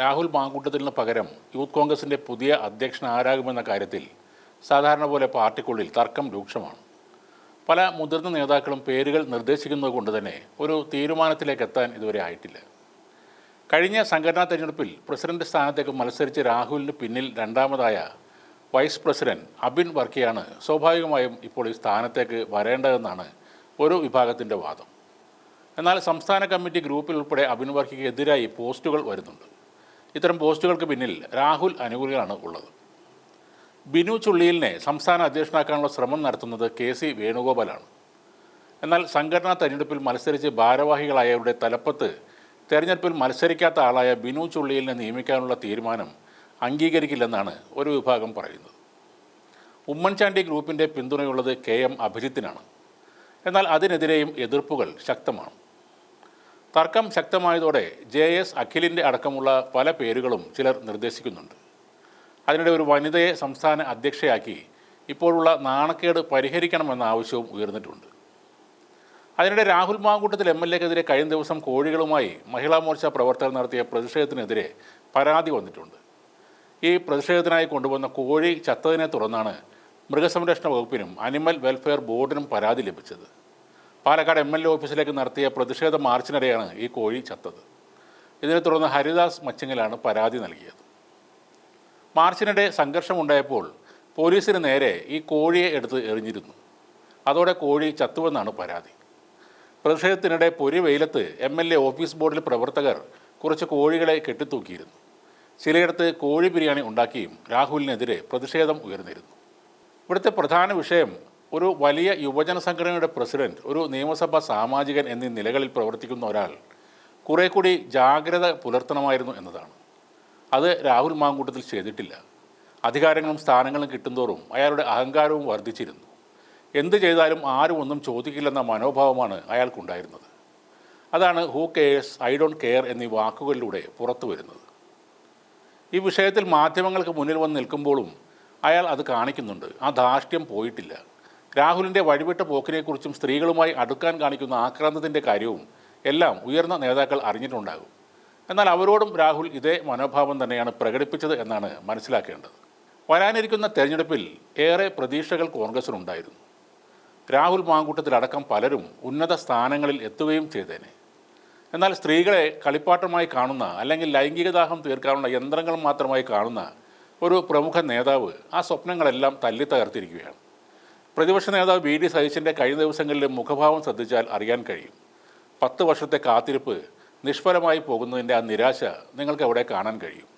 രാഹുൽ മാങ്കൂട്ടത്തിന് പകരം യൂത്ത് കോൺഗ്രസിന്റെ പുതിയ അധ്യക്ഷൻ ആരാകുമെന്ന കാര്യത്തിൽ സാധാരണ പോലെ പാർട്ടിക്കുള്ളിൽ തർക്കം രൂക്ഷമാണ്. പല മുതിർന്ന നേതാക്കളും പേരുകൾ നിർദ്ദേശിക്കുന്നത് കൊണ്ട് തന്നെ ഒരു തീരുമാനത്തിലേക്ക് എത്താൻ ഇതുവരെ ആയിട്ടില്ല. കഴിഞ്ഞ സംഘടനാ തെരഞ്ഞെടുപ്പിൽ പ്രസിഡന്റ് സ്ഥാനത്തേക്ക് മത്സരിച്ച് രാഹുലിന് പിന്നിൽ രണ്ടാമതായ വൈസ് പ്രസിഡന്റ് അബിൻ വർക്കിയാണ് സ്വാഭാവികമായും ഇപ്പോൾ ഈ സ്ഥാനത്തേക്ക് വരേണ്ടതെന്നാണ് ഒരു വിഭാഗത്തിന്റെ വാദം. എന്നാൽ സംസ്ഥാന കമ്മിറ്റി ഗ്രൂപ്പിൽ ഉൾപ്പെടെ അബിൻ വർക്കിക്ക് എതിരായി പോസ്റ്റുകൾ വരുന്നുണ്ട്. ഇത്തരം പോസ്റ്റുകൾക്ക് പിന്നിൽ രാഹുൽ അനുകൂലികളാണ് ഉള്ളത്. ബിനു ചുള്ളിയിലിനെ സംസ്ഥാന അധ്യക്ഷനാക്കാനുള്ള ശ്രമം നടത്തുന്നത് കെ സി വേണുഗോപാലാണ്. എന്നാൽ സംഘടനാ തെരഞ്ഞെടുപ്പിൽ മത്സരിച്ച് ഭാരവാഹികളായവരുടെ തലപ്പത്ത് തെരഞ്ഞെടുപ്പിൽ മത്സരിക്കാത്ത ആളായ ബിനു ചുള്ളിയിലിനെ നിയമിക്കാനുള്ള തീരുമാനം അംഗീകരിക്കില്ലെന്നാണ് ഒരു വിഭാഗം പറയുന്നത്. ഉമ്മൻചാണ്ടി ഗ്രൂപ്പിന്റെ പിന്തുണയുള്ളത് കെ എം അഭിജിത്തിനാണ്. എന്നാൽ അതിനെതിരെയും എതിർപ്പുകൾ ശക്തമാണ്. തർക്കം ശക്തമായതോടെ ജെ എസ് അഖിലിന്റെ അടക്കമുള്ള പല പേരുകളും ചിലർ നിർദ്ദേശിക്കുന്നുണ്ട്. അതിനിടെ ഒരു വനിതയെ സംസ്ഥാന അധ്യക്ഷയാക്കി ഇപ്പോഴുള്ള നാണക്കേട് പരിഹരിക്കണമെന്ന ആവശ്യവും ഉയർന്നിട്ടുണ്ട്. അതിനിടെ രാഹുൽ മാങ്കൂട്ടത്തിൽ എം എൽ എക്കെതിരെ കഴിഞ്ഞ ദിവസം കോഴികളുമായി മഹിളാ മോർച്ച പ്രവർത്തകർ നടത്തിയ പ്രതിഷേധത്തിനെതിരെ പരാതി വന്നിട്ടുണ്ട്. ഈ പ്രതിഷേധത്തിനായി കൊണ്ടുവന്ന കോഴി ചത്തതിനെ തുടർന്നാണ് മൃഗസംരക്ഷണ വകുപ്പിനും അനിമൽ വെൽഫെയർ ബോർഡിനും പരാതി ലഭിച്ചത്. പാലക്കാട് എം എൽ എ ഓഫീസിലേക്ക് നടത്തിയ പ്രതിഷേധ മാർച്ചിനിടെയാണ് ഈ കോഴി ചത്തത്. ഇതിനെ തുടർന്ന് ഹരിദാസ് മച്ചിങ്ങലാണ് പരാതി നൽകിയത്. മാർച്ചിനിടെ സംഘർഷമുണ്ടായപ്പോൾ പോലീസിന് നേരെ ഈ കോഴിയെ എടുത്ത് എറിഞ്ഞിരുന്നു. അതോടെ കോഴി ചത്തുവെന്നാണ് പരാതി. പ്രതിഷേധത്തിനിടെ പൊരി വെയിലത്ത് എം എൽ എ ഓഫീസ് ബോർഡിൽ പ്രവർത്തകർ കുറച്ച് കോഴികളെ കെട്ടിത്തൂക്കിയിരുന്നു. ചിലയിടത്ത് കോഴി ബിരിയാണി ഉണ്ടാക്കിയും രാഹുലിനെതിരെ പ്രതിഷേധം ഉയർന്നിരുന്നു. ഇവിടുത്തെ പ്രധാന വിഷയം ഒരു വലിയ യുവജന സംഘടനയുടെ പ്രസിഡന്റ് ഒരു നിയമസഭാ സാമാജികൻ എന്നീ നിലകളിൽ പ്രവർത്തിക്കുന്ന ഒരാൾ കുറെ കൂടി ജാഗ്രത പുലർത്തണമായിരുന്നു എന്നതാണ്. അത് രാഹുൽ മാങ്കൂട്ടത്തിൽ ചെയ്തിട്ടില്ല. അധികാരങ്ങളും സ്ഥാനങ്ങളും കിട്ടുന്തോറും അയാളുടെ അഹങ്കാരവും വർദ്ധിച്ചിരുന്നു. എന്ത് ചെയ്താലും ആരും ഒന്നും ചോദിക്കില്ലെന്ന മനോഭാവമാണ് അയാൾക്കുണ്ടായിരുന്നത്. അതാണ് who cares I don't care എന്നീ വാക്കുകളിലൂടെ പുറത്തു വരുന്നത്. ഈ വിഷയത്തിൽ മാധ്യമങ്ങൾക്ക് മുന്നിൽ വന്ന് നിൽക്കുമ്പോഴും അയാൾ അത് കാണിക്കുന്നുണ്ട്. ആ ധാർഷ്ട്യം പോയിട്ടില്ല. രാഹുലിന്റെ വഴിവിട്ട പോക്കിനെക്കുറിച്ചും സ്ത്രീകളുമായി അടുക്കാൻ കാണിക്കുന്ന ആക്രാന്തത്തിന്റെ കാര്യവും എല്ലാം ഉയർന്ന നേതാക്കൾ അറിഞ്ഞിട്ടുണ്ടാകും. എന്നാൽ അവരോടും രാഹുൽ ഇതേ മനോഭാവം തന്നെയാണ് പ്രകടിപ്പിച്ചത് എന്നാണ് മനസ്സിലാക്കേണ്ടത്. വരാനിരിക്കുന്ന തെരഞ്ഞെടുപ്പിൽ ഏറെ പ്രതീക്ഷകൾ കോൺഗ്രസിനുണ്ടായിരുന്നു. രാഹുൽ മാങ്കൂട്ടത്തിലടക്കം പലരും ഉന്നത സ്ഥാനങ്ങളിൽ എത്തുകയും ചെയ്തേനെ. എന്നാൽ സ്ത്രീകളെ കളിപ്പാട്ടമായി കാണുന്ന അല്ലെങ്കിൽ ലൈംഗികദാഹം തീർക്കാനുള്ള യന്ത്രങ്ങൾ മാത്രമായി കാണുന്ന ഒരു പ്രമുഖ നേതാവ് ആ സ്വപ്നങ്ങളെല്ലാം തല്ലി തകർത്തിരിക്കുകയാണ്. പ്രതിപക്ഷ നേതാവ് വി ഡി സതീശന്റെ കഴിഞ്ഞ ദിവസങ്ങളിലെ മുഖഭാവം ശ്രദ്ധിച്ചാൽ അറിയാൻ കഴിയും. പത്ത് വർഷത്തെ കാത്തിരിപ്പ് നിഷ്ഫലമായി പോകുന്നതിന്റെ ആ നിരാശ നിങ്ങൾക്ക് എവിടെ കാണാൻ കഴിയും?